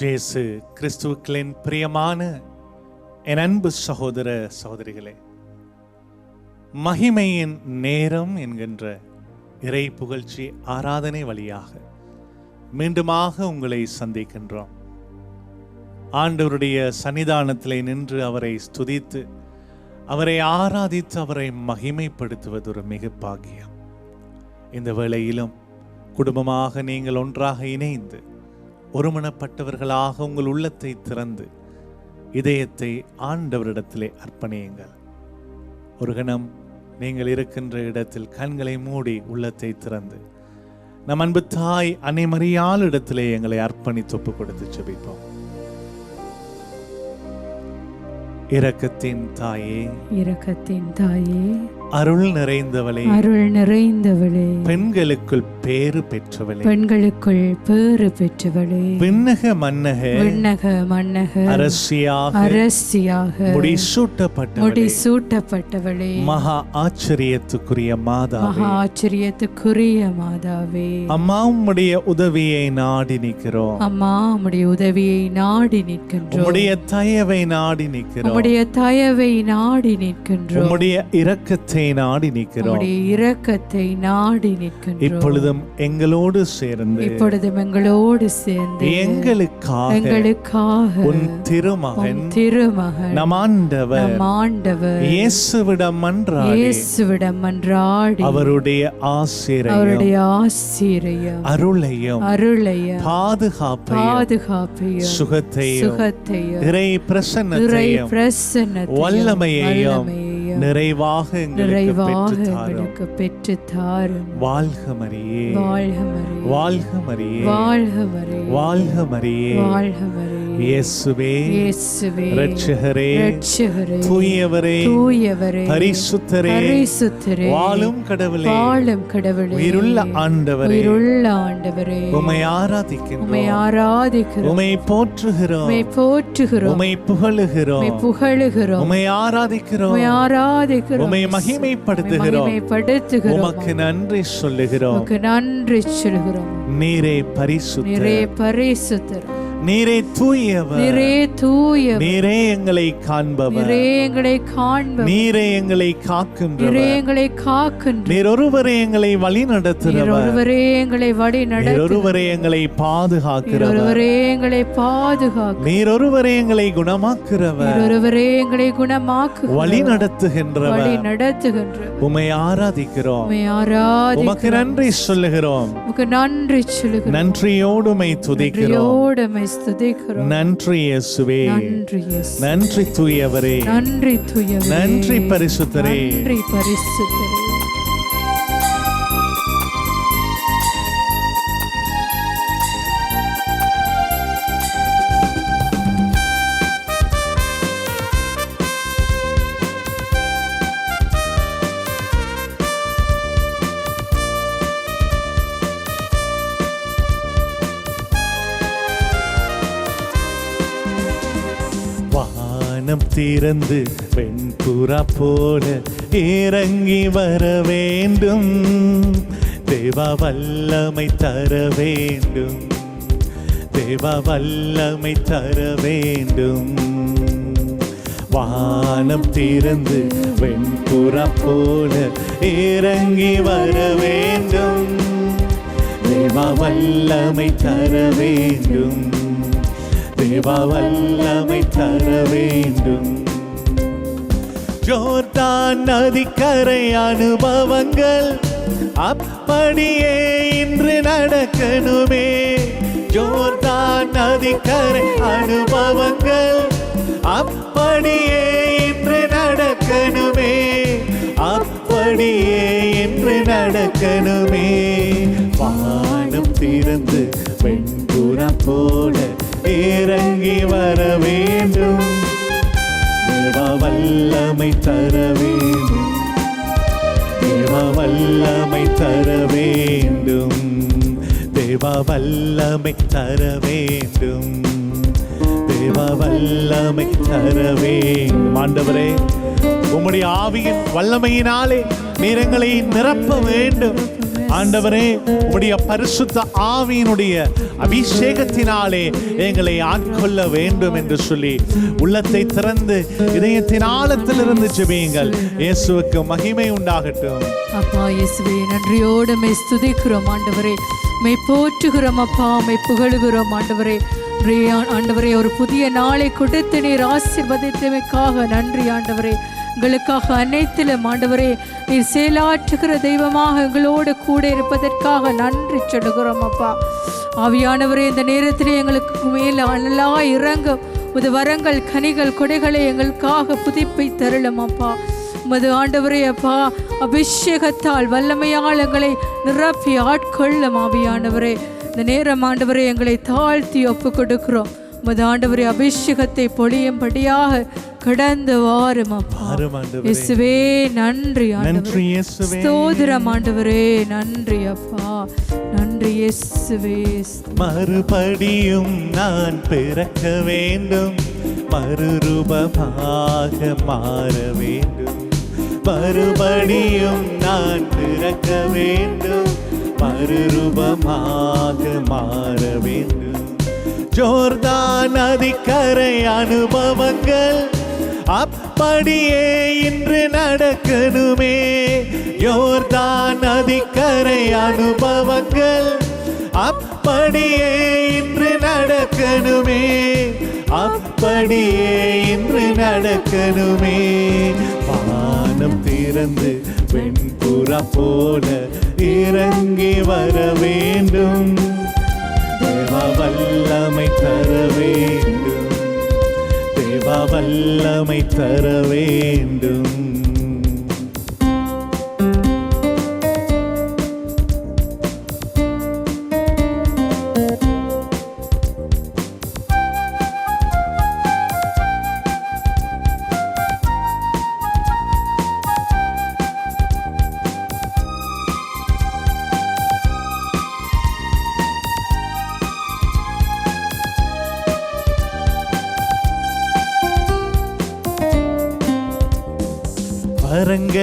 ஜேசு கிறிஸ்துவுக்களின் பிரியமான என் அன்பு சகோதர சகோதரிகளே மகிமையின் நேரம் என்கின்ற இறை புகழ்ச்சி ஆராதனை வழியாக மீண்டுமாக உங்களை சந்திக்கின்றோம். ஆண்டவருடைய சன்னிதானத்திலே நின்று அவரை ஸ்துதித்து அவரை ஆராதித்து அவரை மகிமைப்படுத்துவது ஒரு மிக பாக்கியம். இந்த வேளையிலும் குடும்பமாக நீங்கள் ஒன்றாக இணைந்து ஒருமனப்பட்டவர்களாக உங்கள் உள்ளத்தை திறந்து இதயத்தை ஆண்டவரிடத்திலே அர்ப்பணியுங்கள். ஒரு கணம் நீங்கள் இருக்கின்ற இடத்தில் கண்களை மூடி உள்ளத்தை திறந்து நம் அன்பு தாய் அன்னை மறியால் இடத்திலே எங்களை அர்ப்பணித்து ஒப்பு கொடுத்து செபிப்போம். இரக்கத்தின் தாயே இரக்கத்தின் தாயே அருள் நிறைந்தவளே. அருள் நிறைந்தவளே. பெண்களுக்குள் பேறு பெற்றவளே. பெண்களுக்குள் பேறு பெற்றவளே. விண்ணக மன்னக விண்ணக மன்னக அரசியாக அரசியாக முடிசூட்டப்பட்டவளே. முடி சூட்டப்பட்டவளே மகா ஆச்சரியத்துக்குரிய மாதாவே. மகா ஆச்சரியத்துக்குரிய மாதாவே. அம்மா உம்முடைய உதவியை நாடி நிற்கிறோம். அம்மா உம்முடைய உதவியை நாடி நிற்கின்றோம். உம்முடைய தயவை நாடி நிற்கிறோம். உம்முடைய தயவை நாடி நிற்கின்றோம். உம்முடைய இரக்கத்தை நாடி நிற்கிறோம். உம்முடைய இரக்கத்தை நாடி நிற்கின்றோம். இப்பொழுதும் எங்களோடு சேர்ந்து இப்பொழுதும் எங்களோடு சேர்ந்து எங்களுக்காக எங்களுக்காக உன் திருமகன் திருமகன் நம் ஆண்டவர் நம் ஆண்டவர் இயேசுவிடம் மன்றாடி இயேசுவிடம் மன்றாடி அவருடைய ஆசிரியம் அவருடைய ஆசீரையும் அருளையும் அருளையும் பாதுகாப்பையும் பாதுகாப்பையும் சுகத்தையும் சுகத்தையும் இறை பிரசன்னத்தையும் வல்லமையையும். நிறைவாக நிறைவாக பெற்று தாரும் வாழ்க மரியே. வாழ்க மரியே. வாழ்க மரியே. வாழ்க மரியே. வாழ்க மரியே. வாழ்க மரியே. இயேசுவே. இயேசுவே. இரட்சகரே. இரட்சகரே. தூயவரே. தூயவரே. பரிசுத்தரே. பரிசுத்தரே. வாழும் கடவுளே. வாழும் கடவுளே. உயிருள்ள ஆண்டவரே. உயிருள்ள ஆண்டவரே. உமை ஆராதிக்கின்றோம். உம்மை ஆராதிக்கிறோம். உமை போற்றுகிறோம். உம்மை போற்றுகிறோம். உமை புகழுகிறோம். உம்மை புகழுகிறோம். உமை ஆராதிக்கிறோம். உம்மை ஆராதிக்கிறோம் உம்மை மகிமைப்படுத்துகிறோம். மகிமைப்படுத்துகிறோம். உமக்கு நன்றி சொல்லுகிறோம். உமக்கு நன்றி சொல்கிறோம் நீரே பரிசுத்த நிறைய பரிசுத்தர். நீரே தூயவர். நிறைய தூய நீரே எங்களை காண்பவர். நிறைய எங்களை காண்பவர். நீரே எங்களை காக்கின்றவர். எங்களை காக்கின்ற நீர் ஒருவரே எங்களை வழி நீர் நடத்துகிறவர் ஒருவரே எங்களை வழி நீர் நடத்த ஒருவரே எங்களை நீர் பாதுகாக்கிறவர் ஒருவரே எங்களை பாதுகாக்க நீர் ஒருவரே எங்களை குணமாக்குறவர் நீர் ஒருவரே எங்களை குணமாக்கு வழி நடத்துகின்றவர். வழி நடத்துகின்ற உமை ஆராதிக்கிறோம். உம்மை ஆராதி உமக்கு நன்றி சொல்லுகிறோம். உமக்கு நன்றி சொல்லுகிறோம். நன்றியோடு உமை துதிக்கிறோம். நன்றியோடு உம்மை நன்றி இயேசுவே. நன்றி தூயவரே. நன்றி தூயவரே. நன்றி பரிசுத்தரே. நன்றி பரிசுத்தரே. திறந்து வெண்புறா போல இறங்கி வர வேண்டும். தேவா வல்லமை தர வேண்டும். தேவா வல்லமை தர வேண்டும். வானம் திறந்து வெண்புறா போல இறங்கி வர வேண்டும். தேவா வல்லமை தர வேண்டும். தேவா வல்லமை தர வேண்டும் ஜோர்தான் நதிக்கரை அனுபவங்கள் அப்படியே இன்று நடக்கணுமே. ஜோர்தான் நதிக்கரை அனுபவங்கள் அப்படியே இன்று நடக்கணுமே. அப்படியே இன்று நடக்கணுமே. வானம் திறந்து வெண்புறா போல இறங்கி வர வேண்டும். வல்லமை தர வேண்டும். தேவ வல்லமை தர வேண்டும். தேவா வல்லமை தர வேண்டும். தேவா வல்லமை தர வேண்டும். ஆண்டவரே உம்முடைய ஆவியின் வல்லமையினாலே நிறங்களை நிரப்ப வேண்டும். ஆண்டவரே உடைய பரிசுத்த ஆவியினுடைய அபிஷேகத்தினாலே எங்களை ஆட்கொள்ள வேண்டும் என்று சொல்லி உள்ளத்தை திறந்து இதயத்தின் ஆழத்திலிருந்து ஜெபியுங்கள். இயேசுவுக்கு மகிமை உண்டாகட்டும். அப்பா இயேசுவே நன்றியோடு மெய் ஸ்துதிக்கிறோம் ஆண்டவரே. மெய் போற்றுகிறோம் அப்பா மெய் புகழுகிறோம் ஆண்டவரே. ஆண்டவரே ஒரு புதிய நாளை கொடுத்து நீர் ஆசிர்வதித்தமைக்காக நன்றி ஆண்டவரே. எங்களுக்காக அனைத்திலும் ஆண்டவரே நீர் செயலாற்றுகிற தெய்வமாக எங்களோடு கூட இருப்பதற்காக நன்றி சொல்லுகிறோம் அப்பா. ஆவியானவரே இந்த நேரத்திலே எங்களுக்கு மேல் நல்லா இறங்கும் உது வரங்கள் கனிகள் கொடைகளை எங்களுக்காக புதுப்பை தருளும் அப்பா. உமது ஆண்டவரே அப்பா அபிஷேகத்தால் வல்லமையால் எங்களை நிரப்பி ஆட்கொள்ளும் ஆவியானவரே. இந்த நேரம் ஆண்டவரே எங்களை தாழ்த்தி ஒப்பு கொடுக்கிறோம் உமது ஆண்டவரே அபிஷேகத்தை பொழியும்படியாக கடந்து வாரும் அப்பா. இயேசுவே நன்றி நன்றி இயேசுவே. ஸ்தோத்திரம் ஆண்டவரே. நன்றி அப்பா. நன்றி இயேசுவே. மறுபடியும் நான் பிறக்க வேண்டும். மறுரூபமாக மாற வேண்டும். மறுபடியும் நான் பிறக்க வேண்டும். மறுரூபமாக மாற வேண்டும். ஜோர்தான் நதிக்கரை அனுபவங்கள். அப்படியே இன்று நடக்கணுமே. யோர்தான் நதிக்கரை அனுபவங்கள். அப்படியே இன்று நடக்கணுமே. அப்படியே இன்று நடக்கணுமே. வானம் திறந்து வெண்புறா போல இறங்கி வர வேண்டும். வல்லமை தர வேண்டும். தேவ வல்லமை தர வேண்டும்.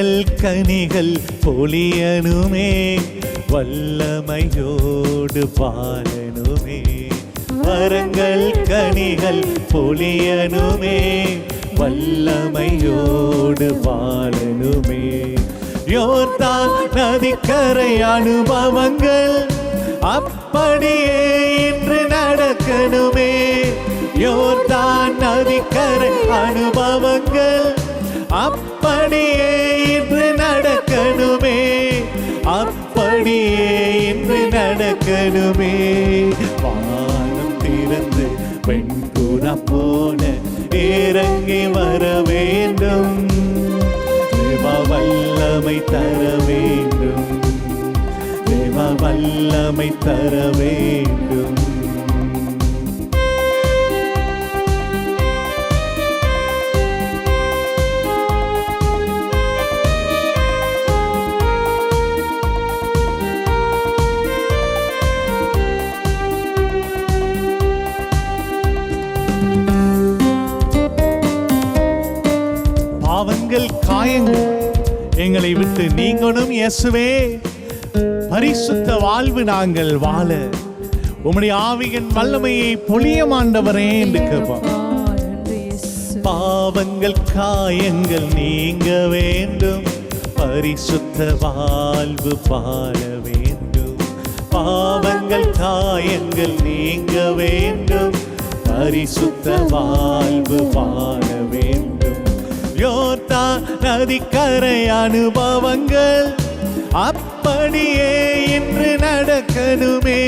வரங்கள் கனிகள் பொலியனுமே வல்லமையோடு வாழனுமே வரங்கள் கனிகள் பொலியனுமே வல்லமையோடு வாழனுமே யோர்தான் நதிக்கரை அனுபவங்கள் அப்படியே இன்று நடக்கணுமே. யோர்தான் நதிக்கரை அனுபவங்கள் அப் நடக்கணுமே. அப்படியே இன்று நடக்கணுமே. வானம் திறந்து பெண் கூட போன இறங்கி வர வேண்டும். வல்லமை தர வேண்டும். வல்லமை தர வேண்டும். எங்களை விட்டு நீங்களும் இயேசுவே. பரிசுத்த வாழ்வு நாங்கள் வாழ. உம்முடைய ஆவியின் வல்லமையை பொழிய மாண்டவரே என்று கேட்போம். பாவங்கள் காயங்கள் நீங்க வேண்டும். பரிசுத்த வாழ்வு பாழ வேண்டும். பாவங்கள் காயங்கள் நீங்க வேண்டும். பரிசுத்த வாழ்வு வாழ வேண்டும். யோர்தா நதிக்கரை அனுபவங்கள் அப்படியே இன்று நடக்கணுமே.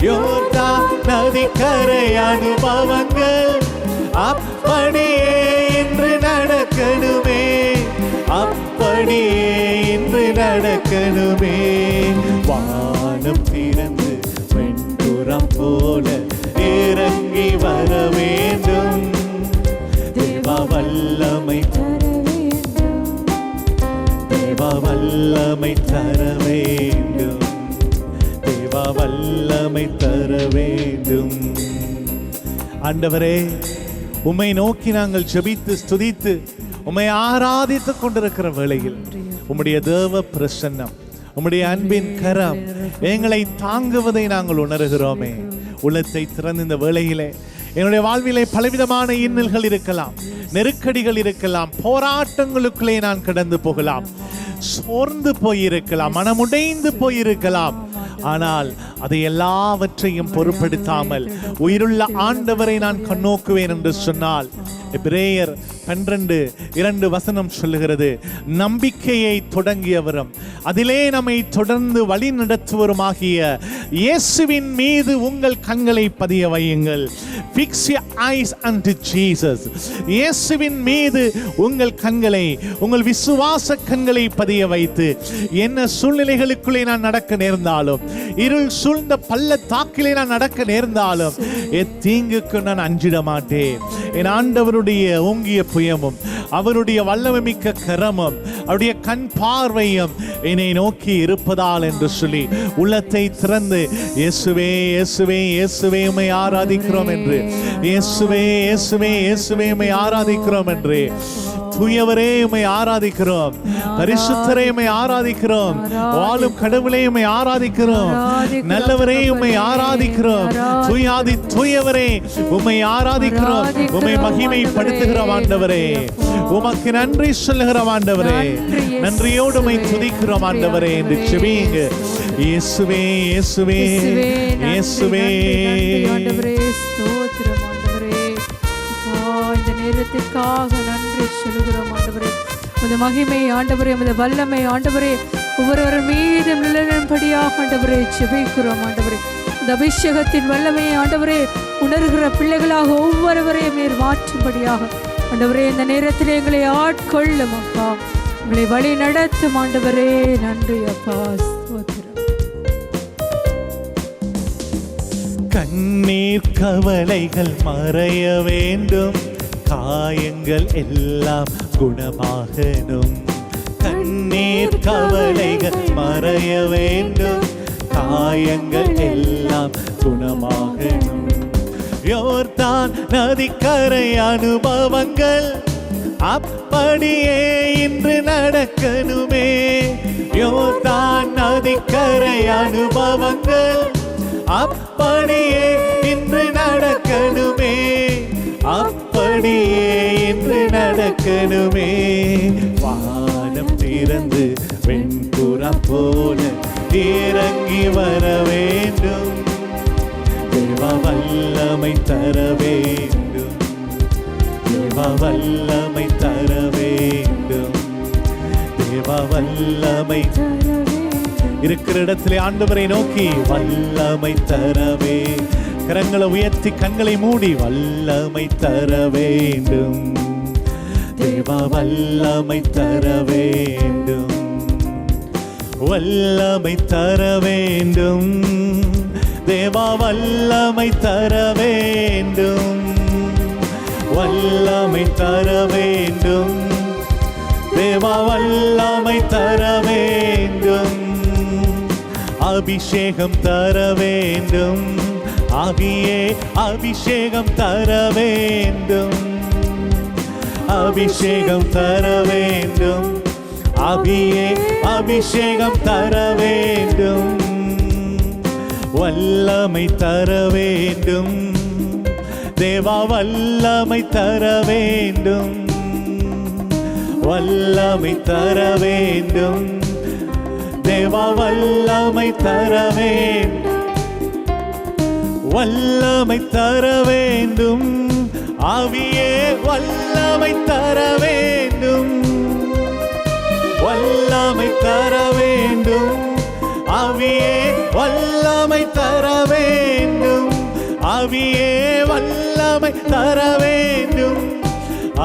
யோர்தா நதிக்கரை அனுபவங்கள் அப்படியே இன்று நடக்கணுமே. அப்படியே இன்று நடக்கணுமே. வானம் திறந்து வெண்புறம் போல இறங்கி வர வேண்டும். வல்லமை தேவ வல்லமை தர வேண்டும். தேவ வல்லமை தர வேண்டும். ஆண்டவரே உம்மை நோக்கி நாங்கள் ஜெபித்து ஸ்துதித்து உம்மை ஆராதித்துக் கொண்டிருக்கிற வேளையில் உம்முடைய தேவ பிரசன்னம் உம்முடைய அன்பின் கரம் எங்களை தாங்குவதை நாங்கள் உணர்கிறோமே. உள்ளத்தை திறந்த இந்த வேளையிலே என்னுடைய வாழ்விலே பலவிதமான இன்னல்கள் இருக்கலாம் நெருக்கடிகள் இருக்கலாம் போராட்டங்களுக்குள்ளே நான் கடந்து போகலாம் சோர்ந்து போயிருக்கலாம் மனமுடைந்து போயிருக்கலாம். ஆனால் அதை எல்லாவற்றையும் பொருட்படுத்தாமல் உயிருள்ள ஆண்டவரை நான் கண்ணோக்குவேன் என்று சொன்னால் எபிரேயர் பன்னிரண்டு இரண்டு வசனம் சொல்லுகிறது நம்பிக்கையை தொடங்கியவரும் அதிலே நம்மை தொடர்ந்து வழி நடத்துவருமாகிய இயேசுவின் மீது உங்கள் கண்களை பதிய வையுங்கள் Fix your eyes unto Jesus. இயேசுவின் மீது உங்கள் கண்களை உங்கள் விசுவாச கண்களை பதிய வைத்து என்ன சூழ்நிலைகளுக்குள்ளே நான் நடக்க நேர்ந்தாலும் இருள் சூழ்ந்த பள்ளத்தாக்கிலே நான் நடக்க நேர்ந்தாலும் எத்தீங்குக்கு நான் அஞ்சிட மாட்டேன் என் ஆண்டவருடைய ஓங்கிய புயமும் அவருடைய வல்லமைமிக்க கரமும் அவருடைய கண் பார்வையும் என்னை நோக்கி இருப்பதால் என்று சொல்லி உள்ளத்தை திறந்து இயேசுவே இயேசுவே இயேசுவே உமை ஆராதிக்கிறோம் என்று. இயேசுவே இயேசுவே இயேசுவே உமை ஆராதிக்கிறோம் என்று. தூயவரே உம்மை ஆராதிக்கிறோம். பரிசுத்தரே உம்மை ஆராதிக்கிறோம். வாழும் கடவுளே உம்மை ஆராதிக்கிறோம். நல்லவரே உம்மை ஆராதிக்கிறோம். தூயாதி தூயவரே உம்மை ஆராதிக்கிறோம். உம்மை மகிமைப்படுத்துகிறோம் ஆண்டவரே. உமக்கு நன்றி சொல்லுகிறோம் ஆண்டவரே. நன்றியோடு உம்மை துதிக்கிறோம் ஆண்டவரே. என்று செபியுங்க இயேசுவே இயேசுவே. இயேசுவே ஆண்டவரே. ஸ்தோத்திரம். இந்த நேரத்திற்காக நன்றி சொல்கிறோம் ஆண்டவரே. உமது மகிமை ஆண்டவரே உமது வல்லமை ஆண்டவரே. ஒவ்வொருவர் மீது நிலவின்படியாக ஆண்டவரே ஜெபிக்கிறோம் ஆண்டவரே. இந்த அபிஷேகத்தின் வல்லமையை ஆண்டவரே உணர்கிற பிள்ளைகளாக ஒவ்வொருவரையும் நீர் மாற்றும்படியாக. ஆண்டவரே இந்த நேரத்தில் எங்களை ஆட்கொள்ளும் அப்பா. உங்களை வழி நடத்தும் ஆண்டவரே. நன்றி அப்பா. கண்ணீர் கவலைகள் மறைய வேண்டும். காயங்கள் எல்லாம் குணமாகணும். கண்ணீர் கவலைகள் மறைய வேண்டும். காயங்கள் எல்லாம் குணமாகணும். யோர்தான் நதிக்கரை அனுபவங்கள் அப்படியே இன்று நடக்கணுமே. யோர்தான் நதிக்கரை அனுபவங்கள் அப்படியே இன்று நடக்கணுமே. அப் அப்படியே இன்று நடக்கணுமே. வானம் திறந்து வெண்புறா போல இறங்கி வர வேண்டும். தேவ வல்லமை தர வேண்டும். தேவ வல்லமை தர வேண்டும். தேவ வல்லமை இருக்கிற இடத்திலே ஆண்டவரை நோக்கி வல்லமை தரவே. கரங்களை உயர்த்தி கண்களை மூடி வல்லமை தர வேண்டும். தேவ வல்லமை தர வேண்டும். வல்லமை தர வேண்டும். தேவா வல்லமை தர வேண்டும். வல்லமை தர வேண்டும். தேவா வல்லமை தர வேண்டும். அபிஷேகம் தர வேண்டும். ஆவியே அபிஷேகம் தர வேண்டும். அபிஷேகம் தர வேண்டும். ஆவியே அபிஷேகம் தர வேண்டும். வல்லமை தர வேண்டும். தேவா வல்லமை தர வேண்டும். வல்லமை தர வேண்டும். தேவா வல்லமை தர வேண்டும். வல்லமை தர வேண்டும். ஆவியே வல்லமை தர வேண்டும். வல்லமை தர வேண்டும். ஆவியே வல்லமை தர வேண்டும். ஆவியே வல்லமை தர வேண்டும்.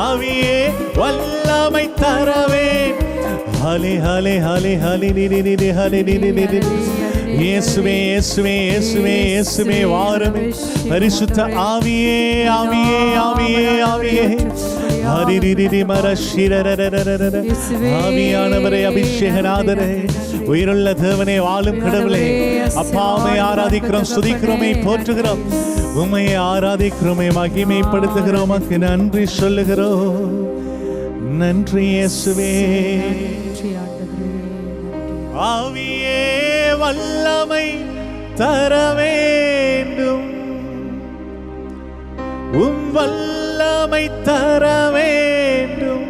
ஆவியே வல்லமை தர வேண்டும். ஹலே ஹலே ஹலே ஹலே நிதி நிதி ஹலே நிதி நிதி இயேசுவே இயேசுவே இயேசுவே இயேசுவே வாரும். பரிசுத்த ஆவியே ஆவியே ஆவியே ஆவியே. ஹரிரிரிரி மரஷிரரரரரர. ஆவியானவரே அபிஷேகநாதரே. உயிருள்ள தேவனே வாழும் கடவுளே. அப்பாவை ஆராதிக்கிறோம் சுதிக்கிறோமே போற்றுகிறோம். உம்மை ஆராதிக்கிறோமே மகிமைப்படுத்துகிறோம். உமக்கு நன்றி சொல்லுகிறோம். நன்றி இயேசுவே. ஆவியே. வல்லமை தர வேண்டும். உம் வல்லமை தர வேண்டும்.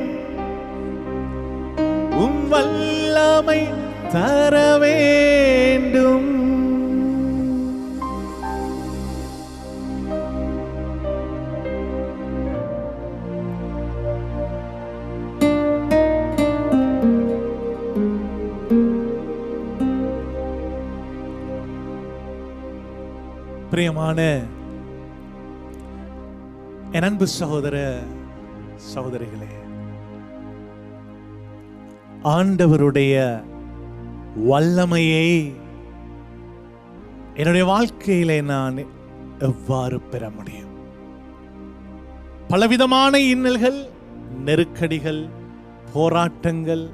உம் வல்லமை தர வேண்டும். பிரியமான என் அன்பு சகோதர சகோதரிகளே ஆண்டவருடைய வல்லமையை என்னுடைய வாழ்க்கையிலே நான் எவ்வாறு பெற முடியும்? பலவிதமான இன்னல்கள் நெருக்கடிகள் போராட்டங்கள்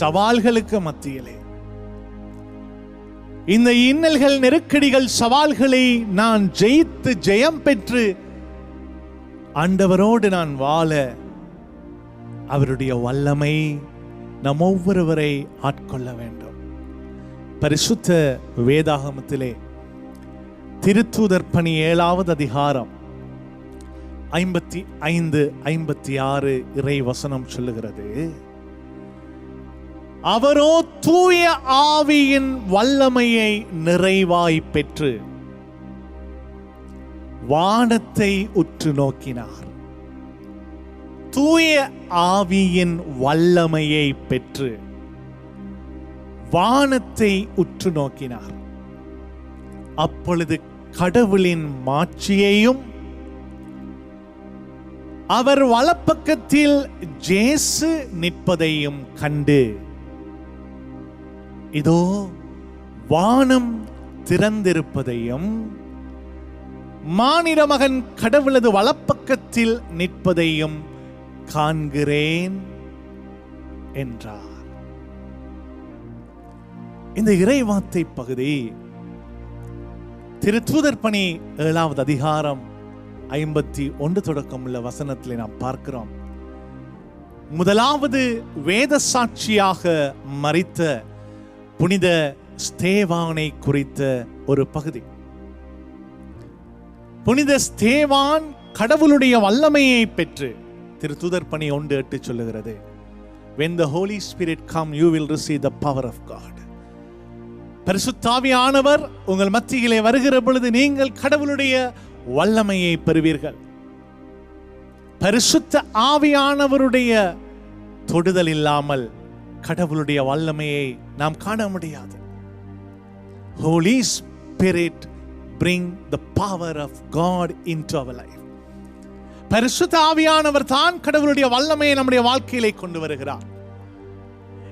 சவால்களுக்கு மத்தியிலே இந்த இன்னல்கள் நெருக்கடிகள் சவால்களை நான் ஜெயித்து ஜெயம் பெற்று ஆண்டவரோடு நான் வாழ அவருடைய வல்லமை நம் ஒவ்வொருவரை ஆட்கொள்ள வேண்டும். பரிசுத்த வேதாகமத்திலே திருத்தூதர் பணி ஏழாவது அதிகாரம் ஐம்பத்தி ஐந்து ஐம்பத்தி ஆறு இறை வசனம் சொல்லுகிறது. அவரோ தூய ஆவியின் வல்லமையை நிறைவாய் பெற்று வானத்தை உற்று நோக்கினார். தூய ஆவியின் வல்லமையை பெற்று வானத்தை உற்று நோக்கினார். அப்பொழுது கடவுளின் மாட்சியையும் அவர் வலப்பக்கத்தில் ஜேசு நிற்பதையும் கண்டு இதோ வானம் திறந்திருப்பதையும் மானிட மகன் கடவுளது வலப்பக்கத்தில் நிற்பதையும் காண்கிறேன் என்றார். இந்த இறைவார்த்தை பகுதி திருத்தூதர் பணி ஏழாவது அதிகாரம் ஐம்பத்தி ஒன்று தொடக்கம் உள்ள வசனத்தில் நாம் பார்க்கிறோம். முதலாவது வேத சாட்சியாக மறித்த புனித ஸ்தேவானை குறித்த ஒரு பகுதி. புனித ஸ்தேவான் கடவுளுடைய வல்லமையை பெற்று திருத்துதர் பணி ஒன்று எட்டு சொல்லுகிறது. When the holy spirit come you will receive the power of god. பரிசுத்தாவியானவர் உங்கள் மத்தியிலே வருகிற பொழுது நீங்கள் கடவுளுடைய வல்லமையை பெறுவீர்கள். பரிசுத்த ஆவியானவருடைய தொடுதல் இல்லாமல் கடவுளுடைய வல்லமையை நாம் காண முடியாது. Holy Spirit bring the power of God into our life பரிசுத்த ஆவியானவர் தான் கடவுளுடைய வல்லமையை நம்முடைய வாழ்க்கையிலே கொண்டு வருகிறார்.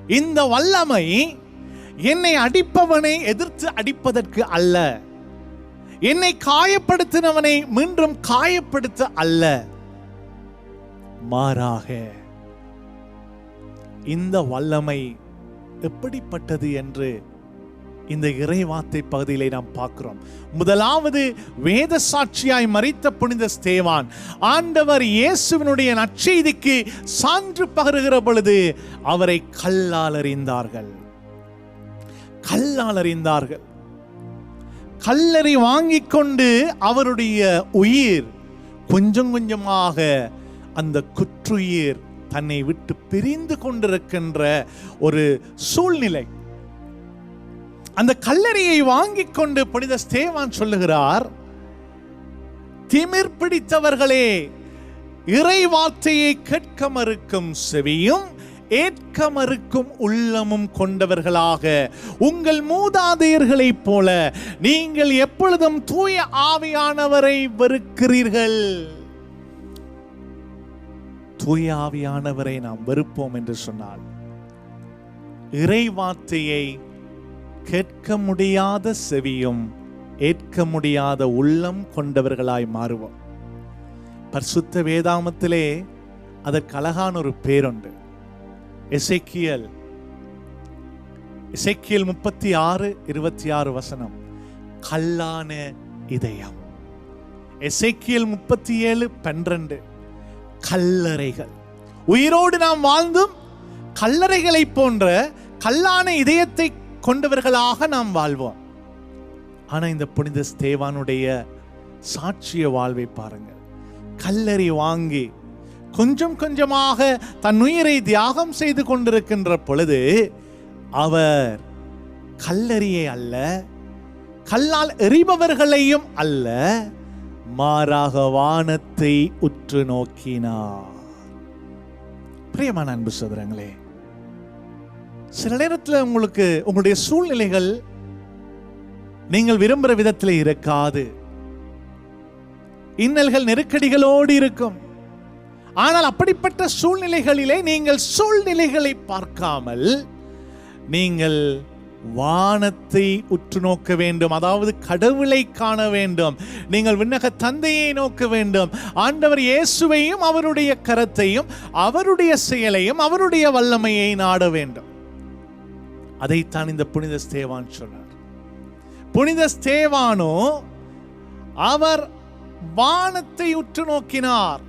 இந்த வல்லமை என்னை அடிப்பவனை எதிர்த்து அடிப்பதற்கு அல்ல. என்னை காயப்படுத்தினவனை மீண்டும் காயப்படுத்த அல்ல. மாறாக இந்த வல்லமை எப்படிப்பட்டது என்று இந்த இறைவார்த்தை பகுதியிலே நாம் பார்க்கிறோம். முதலாவது வேத சாட்சியாய் மறித்த புனித ஸ்தேவான் ஆண்டவர் இயேசுவினுடைய நற்செய்திக்கு சான்று பகருகிற பொழுது அவரை கல்லால் அறிந்தார்கள். கல்லால் அறிந்தார்கள். கல்லறை வாங்கி கொண்டு அவருடைய உயிர் கொஞ்சம் கொஞ்சமாக அந்த குற்றுயிர் தன்னை விட்டு பிரிந்து கொண்டிருக்கின்ற ஒரு சூழ்நிலை. அந்த கல்லறையை வாங்கிக் கொண்டு புனித ஸ்தேவான் சொல்லுகிறார் திமிர் பிடித்தவர்களே இறை வார்த்தையை கேட்க மறுக்கும் செவியும் ஏற்க மறுக்கும் உள்ளமும் கொண்டவர்களாக உங்கள் மூதாதையர்களைப் போல நீங்கள் எப்பொழுதும் தூய ஆவியானவரை வெறுக்கிறீர்கள். தூய ஆவியானவரை நாம் வெறுப்போம் என்று சொன்னால் இறை வார்த்தையை கேட்க முடியாத செவியும் ஏற்க முடியாத உள்ளம் கொண்டவர்களாய் மாறுவோம். பரிசுத்த வேதாமத்திலே அதற்கு அழகான ஒரு பேருண்டு. இசைக்கியல் இசைக்கியல் முப்பத்தி ஆறு இருபத்தி ஆறு வசனம் கல்லான இதயம். எசைக்கியல் முப்பத்தி ஏழு பன்னிரண்டு. கல்லறைகள். உயிரோடு நாம் வாழ்ந்தும் கல்லறைகளை போன்ற கல்லான இதயத்தை கொண்டவர்களாக நாம் வாழ்வோம். ஆனா இந்த புனித ஸ்தேவானுடைய சாட்சிய வாழ்வை பாருங்கள். கல்லறி வாங்கி கொஞ்சம் கொஞ்சமாக தன் உயிரை தியாகம் செய்து கொண்டிருக்கின்ற பொழுது அவர் கல்லறியை அல்ல கல்லால் எறிபவர்களையும் அல்ல மாறாக வானத்தை உற்று நோக்கினார். பிரியமான அன்பு சோதரங்களே சில நேரத்தில் உங்களுக்கு உங்களுடைய சூழ்நிலைகள் நீங்கள் விரும்புகிற விதத்தில் இருக்காது. இன்னல்கள் நெருக்கடிகளோடு இருக்கும். ஆனால் அப்படிப்பட்ட சூழ்நிலைகளிலே நீங்கள் சூழ்நிலைகளை பார்க்காமல் நீங்கள் வானத்தை உற்று நோக்க வேண்டும். அதாவது கடவுளை காண வேண்டும். நீங்கள் விண்ணக தந்தையை நோக்க வேண்டும். ஆண்டவர் இயேசுவையும் அவருடைய கரத்தையும் அவருடைய செயலையும் அவருடைய வல்லமையை நாட வேண்டும். அதைத்தான் இந்த புனித ஸ்தேவான் சொன்னார். புனித ஸ்தேவானோ அவர் வானத்தை உற்று நோக்கினார்.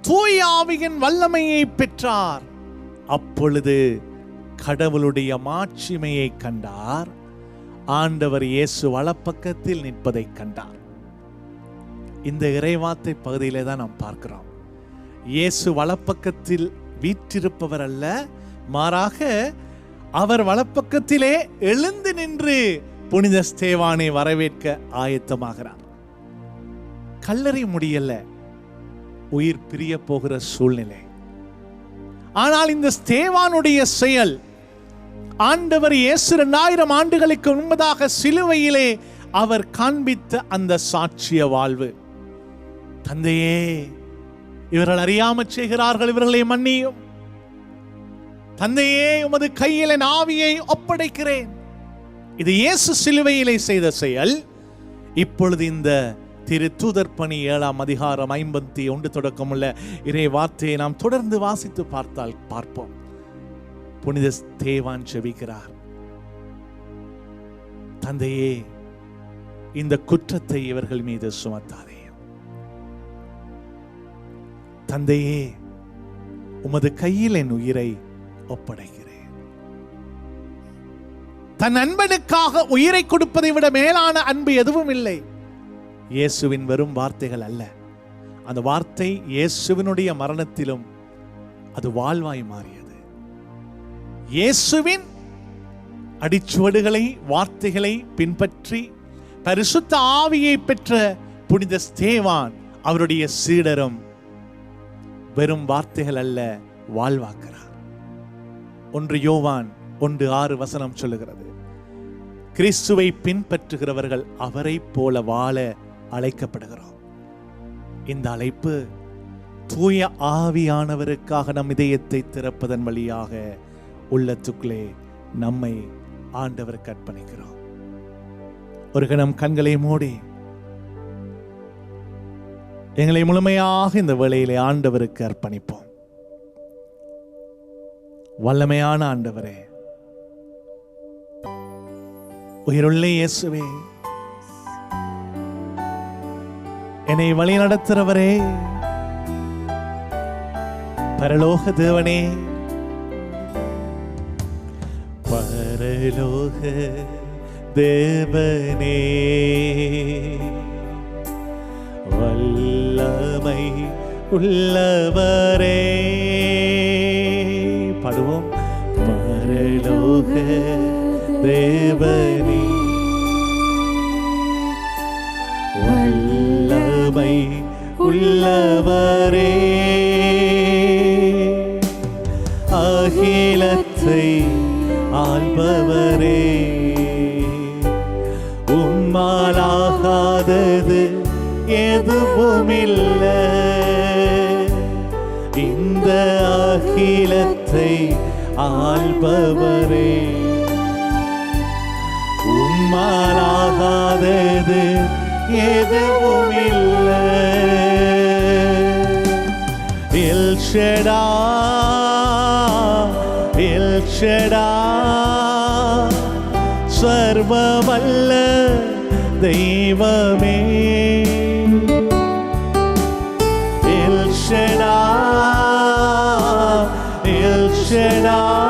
தூய ஆவியின் வல்லமையை பெற்றார். அப்பொழுது கடவுளுடைய மாட்சிமையை கண்டார். ஆண்டவர் இயேசு வலப்பக்கத்தில் நிற்பதை கண்டார். இந்த இறைவார்த்தை பகுதியிலே தான் நாம் பார்க்கிறோம். இயேசு வலப்பக்கத்தில் வீற்றிருப்பவர் அல்ல மாறாக அவர் வலப்பக்கத்திலே எழுந்து நின்று புனித ஸ்தேவானை வரவேற்க ஆயத்தமாகிறார். கல்லறை முடியல உயிர் பிரிய போகிற சூழ்நிலை. ஆனால் இந்த ஸ்தேவானுடைய செயல் ஆண்டவர் இயேசு ரெண்டாயிரம் ஆண்டுகளுக்கு முன்பதாக சிலுவையிலே அவர் காண்பித்த அந்த சாட்சிய வாழ்வு. தந்தையே இவர்கள் அறியாமல் செய்கிறார்கள் இவர்களை மன்னியும். தந்தையே உமது கையில என் ஆவியை ஒப்படைக்கிறேன். இது இயேசு சிலுவையிலே செய்த செயல். இப்பொழுது இந்த திரு தூதர் பணி ஏழாம் அதிகாரம் ஐம்பத்தி ஒன்று தொடக்கமுள்ள இறை வார்த்தையை நாம் தொடர்ந்து வாசித்து பார்த்தால் பார்ப்போம். புனித தேவான் செபிக்கிறார். தந்தையே இந்த குற்றத்தை இவர்கள் மீது சுமத்தாதே. தந்தையே உமது கையில் என் உயிரை ஒப்படைக்கிறேன். தன் அன்பனுக்காக உயிரை கொடுப்பதை விட மேலான அன்பு எதுவும் இல்லை. இயேசுவின் வெறும் வார்த்தைகள் அல்ல. அந்த வார்த்தை இயேசுவினுடைய மரணத்திலும் அது வாழ்வாய் மாறியது. இயேசுவின் அடிச்சுவடுகளை வார்த்தைகளை பின்பற்றி பரிசுத்த ஆவியை பெற்ற புனித ஸ்தேவான் அவருடைய சீடரும் வெறும் வார்த்தைகள் அல்ல வாழ்வாக்கிறார். ஒன்று யோவான் ஒன்று ஆறு வசனம் சொல்லுகிறது. கிறிஸ்துவை பின்பற்றுகிறவர்கள் அவரை போல வாழ அழைக்கப்படுகிறோம். இந்த அழைப்பு தூய ஆவியானவருக்காக நம் இதயத்தை திறப்பதன் வழியாக உள்ளத்துக்குள்ளே நம்மை ஆண்டவருக்கு அர்ப்பணிக்கிறோம் ஒரு கணம் கண்களை மூடி. எங்களை முழுமையாக இந்த வேளையிலே ஆண்டவருக்கு அர்ப்பணிப்போம். வல்லமையான ஆண்டவரே உயிருள்ள இயேசுவே என்னை வழி நடத்துறவரே பரலோக தேவனே பரலோக தேவனே. வல்லமை உள்ளவரே. பாடுவோம். பரலோக தேவனே. வல்லமை உள்ளவரே. ஆள்பவரே. உம்மாலாகாதது எதுவும் இல்லை எல்ஷடா எல்ஷடா சர்வமல்ல தெய்வமே. எல்ஷடா Krishna.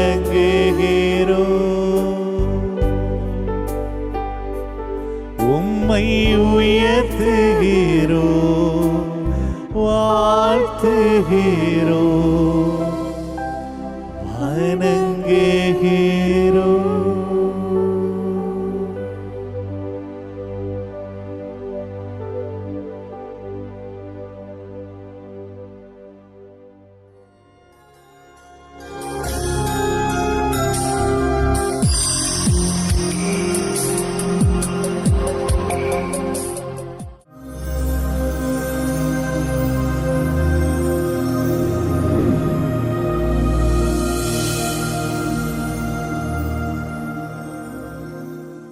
வணங்குகிறோ உம்மை உயர்த்துகிறோ வாழ்த்துகிறோ